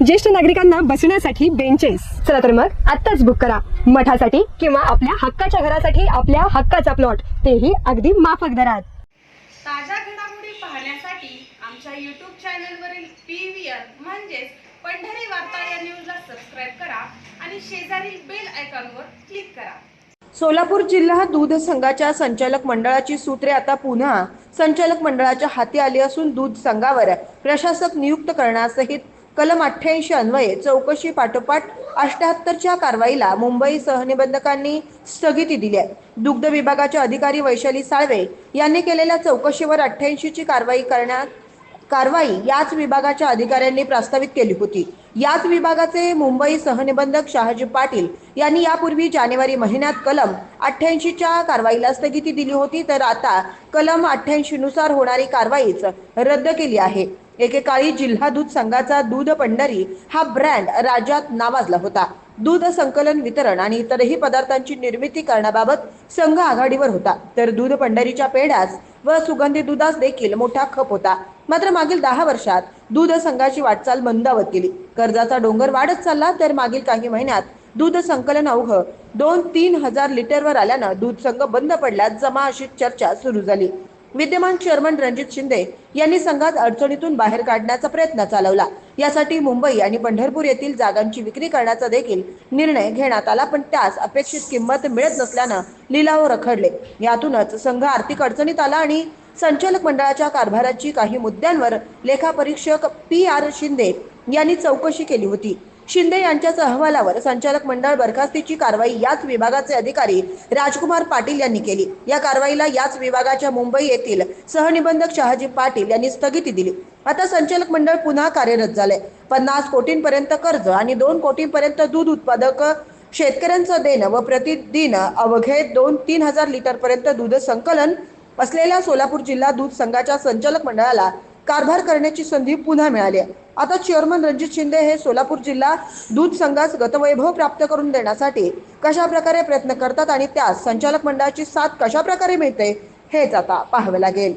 ज्येष्ठ नागरिकांना बसण्यासाठी बेंचेस चला तर मग आत्ताच बुक करा. मठासाठी किंवा आपल्या हक्काच्या घरासाठी आपल्या हक्काचा प्लॉट तेही अगदी माफक दरात. ताज्या घडामोडी पाहण्यासाठी आमच्या यूट्यूब चॅनलवरील पी व्ही आर म्हणजेच पंढरी वार्ता या न्यूजला सबस्क्राईब करा आणि शेजारील बेल आयकॉनवर क्लिक करा. सोलापूर जिल्हा दूध संघाच्या संचालक मंडळाची सूत्रे आता पुन्हा संचालक मंडळाच्या हाती आली असून दूध संघावर प्रशासक नियुक्त करण्यासहित कलम अठ्ठ्याऐंशी अन्वये चौकशी पाठोपाठ अष्ट्याहत्तरच्या कारवाईला मुंबई सहनिबंधकांनी स्थगिती दिली आहे. दुग्ध विभागाच्या अधिकारी वैशाली साळवे यांनी केलेल्या चौकशीवर अठ्ठ्याऐंशीची कारवाई करण्यात कारवाई याच विभागाच्या अधिकाऱ्यांनी प्रस्तावित केली होती. याच विभागाचे मुंबई सहनिबंधक शहाजी पाटील यांनी यापूर्वी जानेवारी महिन्यात कलम अठ्ठ्याऐंशीच्या कारवाईला स्थगिती दिली होती तर आता कलम अठ्ठ्याऐंशी नुसार होणारी कारवाईच रद्द केली आहे. एकेकाळी जिल्हा दूध संघाचा दूध पंढरी हा ब्रँड राज्यात नावाजला होता. दूध संकलन वितरण आणि इतरही पदार्थांची निर्मिती करण्याबाबत संघ आघाडीवर होता. तर दूध पंढरीच्या पेढ्यास व सुगंधी दुधास देखील मोठा खप होता. मात्र मागील दहा वर्षात दूध संघाची वाटचाल मंदावत गेली. कर्जाचा डोंगर वाढत चालला तर मागील काही महिन्यात दूध संकलन अवघ दोन तीन हजार लिटरवर आल्यानं दूध संघ बंद पडल्यास जमा अशी चर्चा सुरू झाली. विद्यमान चेअरमन रणजित शिंदे यांनी संघात अडचणीतून बाहेर काढण्याचा प्रयत्न चालवला. यासाठी मुंबई आणि पंढरपूर येथील जागांची विक्री करण्याचा देखील निर्णय घेण्यात आला पण त्यास अपेक्षित किंमत मिळत नसल्यानं लिलाव रखडले. यातूनच संघ आर्थिक अडचणीत आला आणि संचालक मंडळाच्या कारभाराची काही मुद्द्यांवर लेखापरीक्षक पी आर शिंदे यांनी चौकशी केली होती. शिंदे यांच्याच अहवालावर संचालक मंडळ बरखास्तीची कारवाई याच विभागाचे अधिकारी राजकुमार पाटील यांनी केली. या कारवाईला याच विभागाच्या मुंबई येथील सहनिबंधक शहाजी पाटील यांनी स्थगिती दिली. आता संचालक मंडळ पुन्हा कार्यरत झाले पन्नास कोटींपर्यंत कर्ज आणि दोन कोटींपर्यंत दूध उत्पादक शेतकऱ्यांचं देणं व प्रतिदिन अवघे दोन तीन हजार लिटरपर्यंत दूध संकलन असलेल्या सोलापूर जिल्हा दूध संघाच्या संचालक मंडळाला कारभार करण्याची संधी पुन्हा मिळाली आहे. आता चेअरमन रणजित शिंदे हे सोलापूर जिल्हा दूध संघास गतवैभव प्राप्त करून देण्यासाठी कशा प्रकारे प्रयत्न करतात आणि त्यास संचालक मंडळाची साथ कशा प्रकारे मिळते हेच आता पाहावे लागेल.